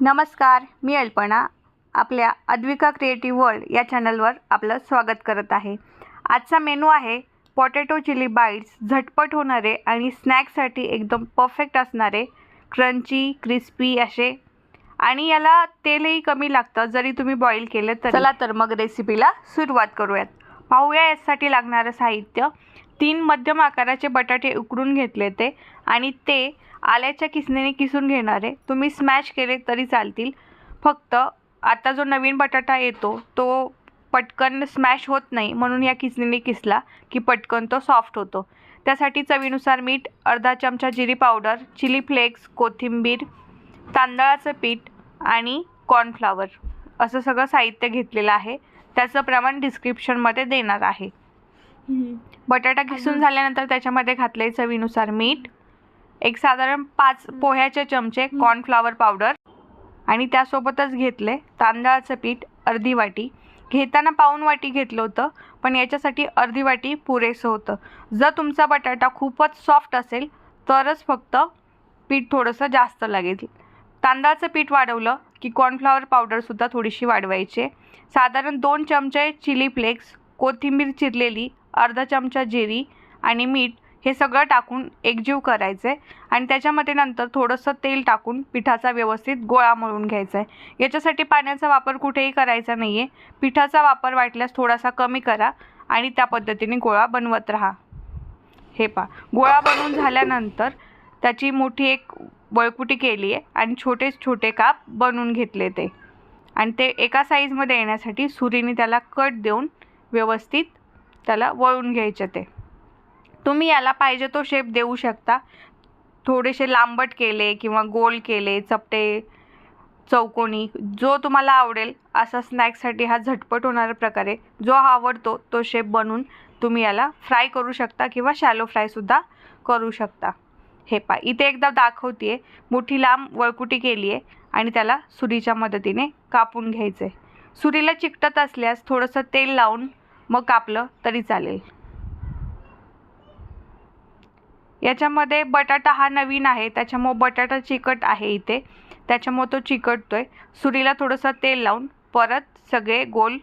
नमस्कार मी अल्पना. आपल्या Advika creative world या चॅनलवर आपलं स्वागत करत आहे. आजचा मेनू आहे पॉटॅटो चिली बाईट्स झटपट होणारे आणि स्नॅक्ससाठी एकदम परफेक्ट असणारे क्रंची क्रिस्पी असे. आणि याला तेलही कमी लागतं जरी तुम्ही बॉईल केलं तर. चला तर मग रेसिपीला सुरुवात करूयात. पाहूया यासाठी लागणारं साहित्य. तीन मध्यम आकाराचे बटाटे उकडून घेतले ते आणि ते आल्याच्या किसणीने किसून घेणारे. तुम्ही स्मॅश केले तरी चालतील. फक्त आता जो नवीन बटाटा येतो तो पटकन स्मॅश होत नाही म्हणून या किसणीने किसला की पटकन तो सॉफ्ट होतो. त्यासाठी चवीनुसार मीठ अर्धा चमचा जिरी पावडर चिली फ्लेक्स कोथिंबीर तांदळाचं पीठ आणि कॉर्नफ्लावर असं सगळं साहित्य घेतलेलं आहे. त्याचं प्रमाण डिस्क्रिप्शनमध्ये देणार आहे. बटाटा किसून झाल्यानंतर त्याच्यामध्ये घातले चवीनुसार मीठ एक साधारण पाच पोह्याचे चमचे कॉर्नफ्लावर पावडर आणि त्यासोबतच घेतले तांदळाचं पीठ अर्धी वाटी. घेताना पाऊण वाटी घेतलं होतं पण याच्यासाठी अर्धी वाटी पुरेसं होतं. जर तुमचा बटाटा खूपच सॉफ्ट असेल तरच फक्त पीठ थोडंसं जास्त लागेल. तांदळाचं पीठ वाढवलं की कॉर्नफ्लॉवर पावडरसुद्धा थोडीशी वाढवायची. साधारण दोन चमचे चिली फ्लेक्स कोथिंबीर चिरलेली अर्धा चमचा जिरी आणि मीठ हे सगळं टाकून एकजीव करायचं आहे आणि त्याच्यामध्ये नंतर थोडंसं तेल टाकून पिठाचा व्यवस्थित गोळा मळून घ्यायचा आहे याच्यासाठी पाण्याचा वापर कुठेही करायचा नाही आहे पिठाचा वापर वाटल्यास थोडासा कमी करा आणि त्या पद्धतीने गोळा बनवत राहा. हे पा गोळा बनवून झाल्यानंतर त्याची मोठी एक बळकुटी केली आहे आणि छोटे छोटे काप बनवून घेतले ते. आणि ते एका साईजमध्ये येण्यासाठी सुरीने त्याला कट देऊन व्यवस्थित त्याला वळून घ्यायचे ते. तुम्ही याला पाहिजे तो शेप देऊ शकता. थोडेसे लांबट केले किंवा गोल केले चपटे चौकोनी जो तुम्हाला आवडेल असा स्नॅक्ससाठी हा झटपट होणाऱ्या प्रकारे जो आवडतो तो शेप बनवून तुम्ही याला फ्राय करू शकता किंवा शॅलो फ्रायसुद्धा करू शकता. हे पा इथे एकदा दाखवते आहे मोठी लांब वळकुटी केली आहे आणि त्याला सुरीच्या मदतीने कापून घ्यायचं आहे सुरीला चिकटत असल्यास थोडंसं तेल लावून मग कापलं तरी चालेल. याच्यामध्ये बटाटा हा नवीन आहे. त्याच्यामुळं बटाटा चिकट आहे इथे. त्याच्यामुळं तो चिकटतोय. सुरीला थोडंसं तेल लावून परत सगळे गोल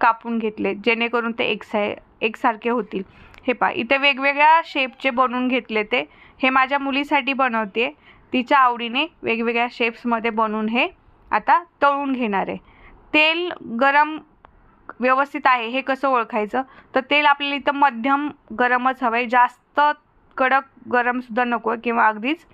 कापून घेतले जेणेकरून ते एकसाय एकसारखे होतील. हे पा इथे वेगवेगळ्या शेपचे बनवून घेतले ते. हे माझ्या मुलीसाठी बनवते तिच्या आवडीने वेगवेगळ्या शेप्समध्ये बनवून हे आता तळून घेणार आहे. तेल गरम व्यवस्थित आहे हे कसं ओळखायचं? तर तेल आपल्याला इथं मध्यम गरमच हवं आहे जास्त कडक गरमसुद्धा नको आहे किंवा अगदीच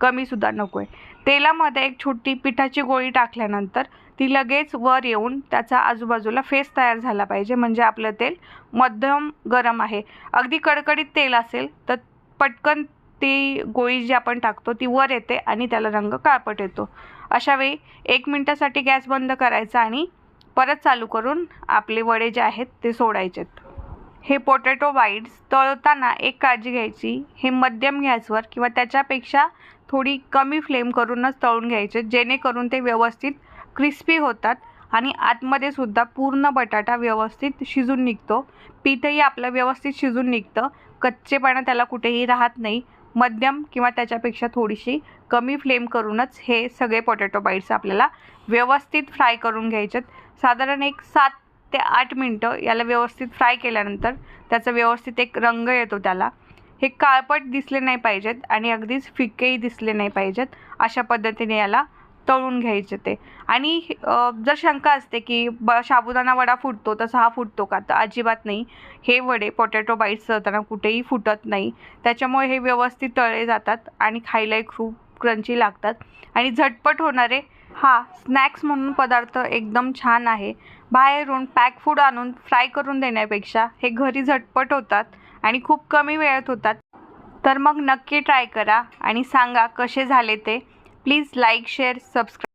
कमीसुद्धा नको आहे तेलामध्ये एक छोटी पिठाची गोळी टाकल्यानंतर ती लगेच वर येऊन त्याचा आजूबाजूला फेस तयार झाला पाहिजे. म्हणजे आपलं तेल मध्यम गरम आहे. अगदी कडकडीत तेल असेल तर पटकन ती गोळी जी आपण टाकतो ती वर येते आणि त्याला रंग काळपट येतो. अशावेळी एक मिनटासाठी गॅस बंद करायचा आणि परत चालू करून आपले वडे जे आहेत ते सोडायचेत. हे पोटॅटो बाईट्स तळताना एक काळजी घ्यायची. हे मध्यम गॅसवर किंवा त्याच्यापेक्षा थोडी कमी फ्लेम करूनच तळून घ्यायचे जेणेकरून ते व्यवस्थित क्रिस्पी होतात आणि आतमध्ये सुद्धा पूर्ण बटाटा व्यवस्थित शिजून निघतो. पीठही आपलं व्यवस्थित शिजून निघतं. कच्चेपणा त्याला कुठेही राहत नाही. मध्यम किंवा त्याच्यापेक्षा थोडीशी कमी फ्लेम करूनच हे सगळे पोटॅटो बाईट्स आपल्याला व्यवस्थित फ्राय करून घ्यायचेत. साधारण एक सात ते आठ मिनटं याला व्यवस्थित फ्राय केल्यानंतर त्याचा व्यवस्थित एक रंग येतो त्याला. हे काळपट दिसले नाही पाहिजेत आणि अगदीच फिक्केही दिसले नाही पाहिजेत. अशा पद्धतीने याला तळून घ्यायचे ते. आणि जर शंका असते की ब साबुदाणा वडा फुटतो तसा हा फुटतो का? तर अजिबात नाही. हे वडे पोटॅटो बाईट्स जाताना कुठेही फुटत नाही. त्याच्यामुळे हे व्यवस्थित तळले जातात आणि खायलाही खूप क्रंची लागतात. आणि झटपट होणारे हा स्नॅक्स म्हणून पदार्थ एकदम छान आहे. बाहेरून पॅक फूड आणून फ्राय करून देण्यापेक्षा हे घरी झटपट होतात आणि खूप कमी वेळेत होतात. तर मग नक्की ट्राय करा आणि सांगा कसे झाले ते. Please like share subscribe